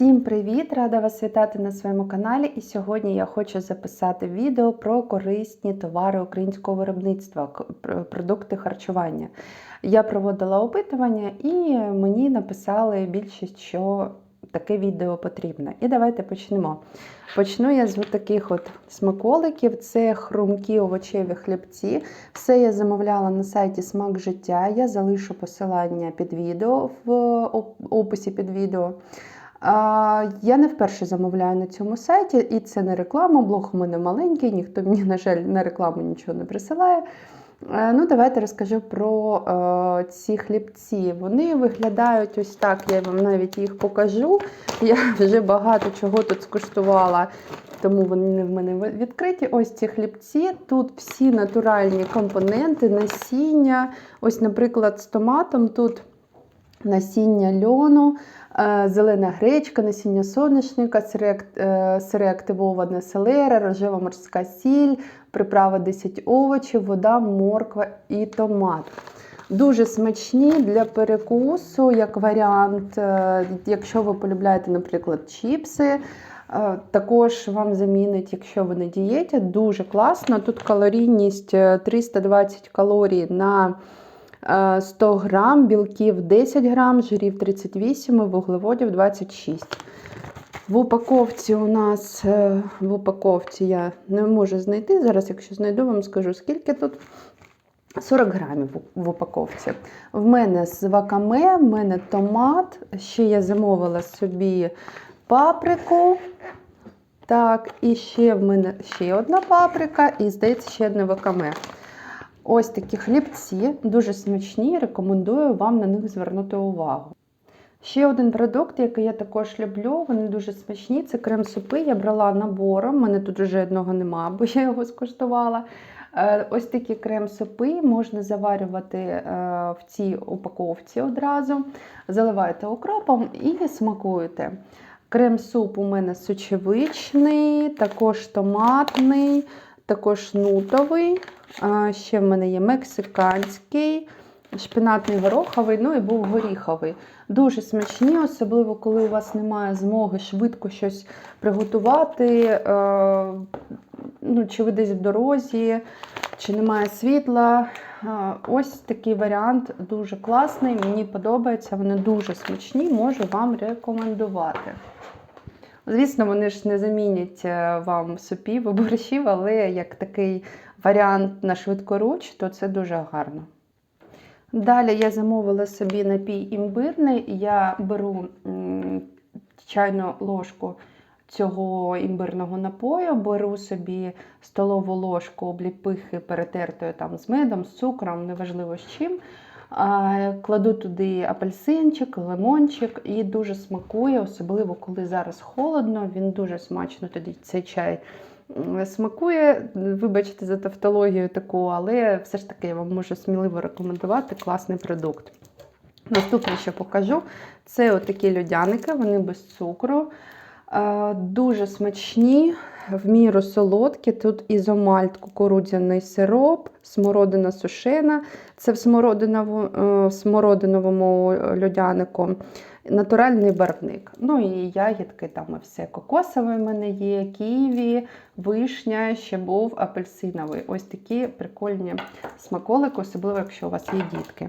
Всім привіт! Рада вас вітати на своєму каналі. І сьогодні я хочу записати відео про корисні товари українського виробництва, продукти харчування. Я проводила опитування і мені написали більшість, що таке відео потрібно. І давайте почнемо. Почну я з таких от смаколиків: це хрумкі овочеві хлібці. Все я замовляла на сайті Смак життя. Я залишу посилання під відео в описі під відео. Я не вперше замовляю на цьому сайті, і це не реклама, блог у мене маленький, ніхто мені, на жаль, на рекламу нічого не присилає. Е, Ну, давайте розкажу про е, ці хлібці. Вони виглядають ось так, я вам навіть їх покажу. Я вже багато чого тут скуштувала, тому вони в мене відкриті. Ось ці хлібці. Тут всі натуральні компоненти, насіння. Ось, наприклад, з томатом тут насіння льону, е, зелена гречка, насіння соняшника, сире- е, селера, рожева морська сіль, приправа 10 овочів, вода, морква і томат. Дуже смачні для перекусу, як варіант, е, якщо ви полюбляєте, наприклад, чіпси. Також вам замінить, якщо ви на дієті, дуже класно. Тут калорійність е, 320 калорій на 100 грам, білків 10 грам, жирів 38, і вуглеводів 26. В упаковці у нас е, в упаковці я не можу знайти. Зараз, якщо знайду, вам скажу, скільки тут. 40 грамів в упаковці. В мене з вакаме, в мене томат. Ще я замовила собі паприку. Так, і ще в мене ще одна паприка, і здається, ще одне вакаме. Ось такі хлібці, дуже смачні, рекомендую вам на них звернути увагу. Ще один продукт, який я також люблю, вони дуже смачні. Це крем-супи. Я брала набором. У мене тут вже одного нема, бо я його скуштувала. Е, Ось такі крем-супи можна заварювати е, в цій упаковці одразу. Заливаєте окропом і смакуєте. Крем-суп у мене сочевичний, також томатний, також нутовий. Ще в мене є мексиканський, шпинатний гороховий, ну і був горіховий. Дуже смачні, особливо коли у вас немає змоги швидко щось приготувати. Ну, чи ви десь в дорозі, чи немає світла. Ось такий варіант дуже класний. Мені подобається, вони дуже смачні, можу вам рекомендувати. Звісно, вони ж не замінять е, вам супів і борщів, але як такий варіант на швидкоруч, то це дуже гарно. Далі я замовила собі напій імбирний. Я беру чайну ложку цього імбирного напою, беру собі столову ложку обліпихи перетертої там з медом, з цукром, неважливо з чим. Кладу туди апельсинчик, лимончик і дуже смакує, особливо коли зараз холодно, він дуже смачно тоді цей чай смакує. Вибачте за тавтологію таку, але все ж таки я вам можу сміливо рекомендувати класний продукт. Наступне, що покажу, це отакі льодяники, вони без цукру. Дуже смачні, в міру солодкі. Тут ізомальт, кукурудзяний сироп, смородина сушена. Це в смородиново- е, смородиновому льодянику. Натуральний барвник. Ну і ягідки там і все. Кокосовий в мене є, ківі, вишня, ще був апельсиновий. Ось такі прикольні смаколики, особливо, якщо у вас є дітки.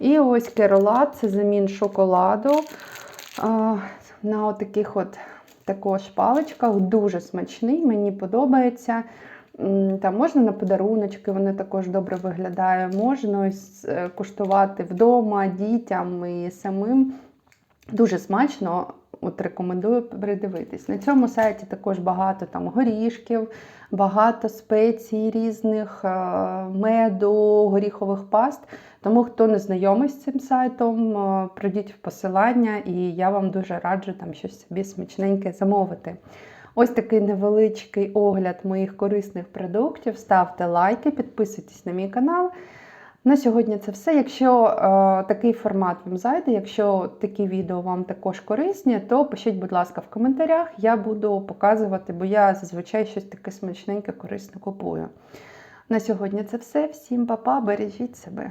І ось керолат це замін шоколаду. На отаких от також паличках. Дуже смачний, мені подобається. Там можна на подаруночки, вони також добре виглядають. Можна ось е, куштувати вдома дітям і самим. Дуже смачно. От рекомендую передивитись. На цьому сайті також багато там горішків, багато спецій різних, е, меду, горіхових паст. Тому хто не знайомий з цим сайтом, е, пройдіть в посилання, і я вам дуже раджу там щось собі смачненьке замовити. Ось такий невеличкий огляд моїх корисних продуктів. Ставте лайки, підписуйтесь на мій канал. На сьогодні це все. Якщо е, такий формат вам зайде, якщо такі відео вам також корисні, то пишіть, будь ласка, в коментарях. Я буду показувати, бо я зазвичай щось таке смачненьке, корисне купую. На сьогодні це все. Всім па-па, бережіть себе.